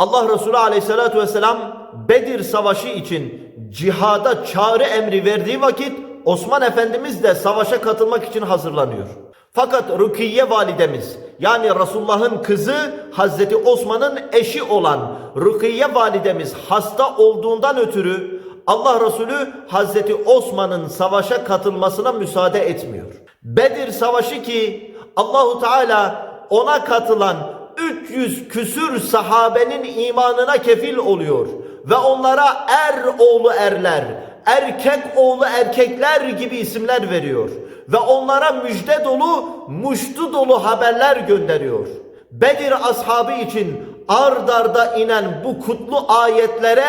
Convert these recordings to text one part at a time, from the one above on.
Allah Resulü aleyhissalatu vesselam Bedir savaşı için cihada çağrı emri verdiği vakit Osman Efendimiz de savaşa katılmak için hazırlanıyor. Fakat Rukiye validemiz yani Resulullah'ın kızı Hazreti Osman'ın eşi olan Rukiye validemiz hasta olduğundan ötürü Allah Resulü Hazreti Osman'ın savaşa katılmasına müsaade etmiyor. Bedir savaşı ki Allahu Teala ona katılan 300 küsür sahabenin imanına kefil oluyor ve onlara er oğlu erler, erkek oğlu erkekler gibi isimler veriyor ve onlara müjde dolu, muştu dolu haberler gönderiyor. Bedir ashabı için ard arda inen bu kutlu ayetlere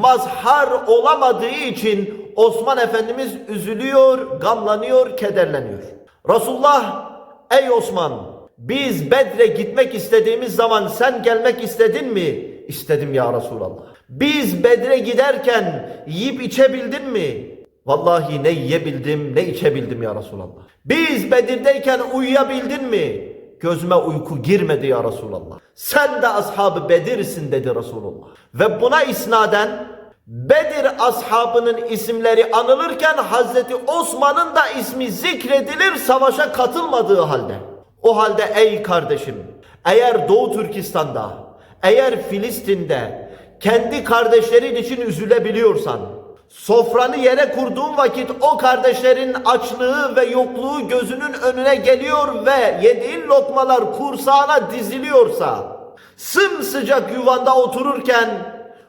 mazhar olamadığı için Osman Efendimiz üzülüyor, gamlanıyor, kederleniyor. Resulullah ey Osman biz Bedre gitmek istediğimiz zaman sen gelmek istedin mi? İstedim ya Resulallah. Biz Bedre giderken yiyip içebildin mi? Vallahi ne yiyebildim ne içebildim ya Resulallah. Biz Bedir'deyken uyuyabildin mi? Gözüme uyku girmedi ya Resulallah. Sen de ashabı Bedir'sin dedi Resulullah. Ve buna isnaden Bedir ashabının isimleri anılırken Hazreti Osman'ın da ismi zikredilir savaşa katılmadığı halde. O halde ey kardeşim eğer Doğu Türkistan'da eğer Filistin'de kendi kardeşlerin için üzülebiliyorsan Sofranı yere kurduğun vakit o kardeşlerin açlığı ve yokluğu gözünün önüne geliyor ve yediğin lokmalar kursağına diziliyorsa, sımsıcak yuvanda otururken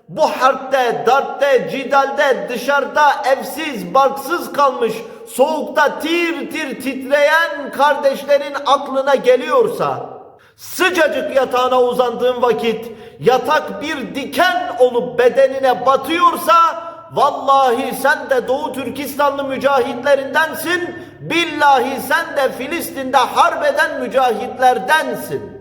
bu harpte, darpte, cidalde, dışarıda evsiz, barksız kalmış, soğukta tir tir titreyen kardeşlerin aklına geliyorsa, sıcacık yatağına uzandığın vakit yatak bir diken olup bedenine batıyorsa, Vallahi sen de Doğu Türkistanlı mücahitlerindensin. Billahi sen de Filistin'de harbeden mücahitlerdensin.